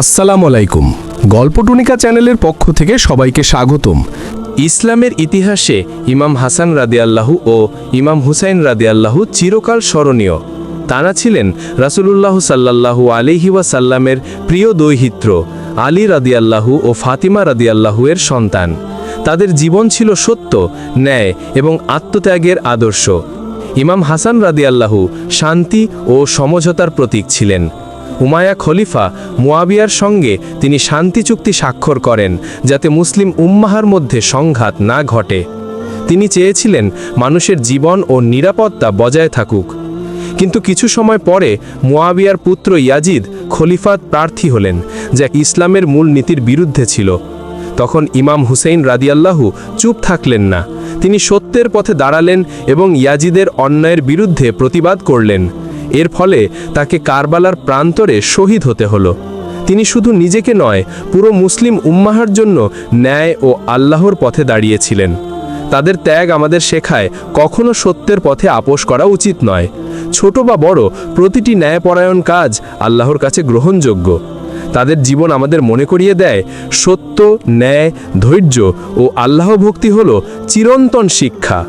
আসসালামু আলাইকুম। গল্পটুনিকা চ্যানেলের পক্ষ থেকে সবাইকে স্বাগতম। ইসলামের ইতিহাসে ইমাম হাসান রাদিয়াল্লাহু ও ইমাম হুসাইন রাদিয়াল্লাহু চিরকাল স্মরণীয়। তারা ছিলেন রাসূলুল্লাহ সাল্লাল্লাহু আলাইহি ওয়াসাল্লামের প্রিয় দৈহিত্র, আলী রাদিয়াল্লাহু ও ফাতিমা রাদিয়াল্লাহু এর সন্তান। তাদের জীবন ছিল সত্য, ন্যায় এবং আত্মত্যাগের আদর্শ। ইমাম হাসান রাদিয়াল্লাহু শান্তি ও সমঝোতার প্রতীক ছিলেন। উমায়া খলিফা মুয়াবিয়ার সঙ্গে তিনি শান্তি চুক্তি স্বাক্ষর করেন, যাতে মুসলিম উম্মাহার মধ্যে সংঘাত না ঘটে। তিনি চেয়েছিলেন মানুষের জীবন ও নিরাপত্তা বজায় থাকুক। কিন্তু কিছু সময় পরে মুয়াবিয়ার পুত্র ইয়াজিদ খলিফাত প্রার্থী হলেন, যা ইসলামের মূল নীতির বিরুদ্ধে ছিল। তখন ইমাম হুসেইন রাদিয়াল্লাহু চুপ থাকলেন না। তিনি সত্যের পথে দাঁড়ালেন এবং ইয়াজিদের অন্যায়ের বিরুদ্ধে প্রতিবাদ করলেন। এর ফলে তাকে কারবালার প্রান্তরে শহীদ হতে হলো। তিনি শুধু নিজেকে নয়, পুরো মুসলিম উম্মাহার জন্য ন্যায় ও আল্লাহর পথে দাঁড়িয়েছিলেন। তাদের ত্যাগ আমাদের শেখায় কখনো সত্যের পথে আপোষ করা উচিত নয়। ছোট বা বড়, প্রতিটি ন্যায়পরায়ণ কাজ আল্লাহর কাছে গ্রহণযোগ্য। তাদের জীবন আমাদের মনে করিয়ে দেয়, সত্য, ন্যায়, ধৈর্য ও আল্লাহ ভক্তি হল চিরন্তন শিক্ষা।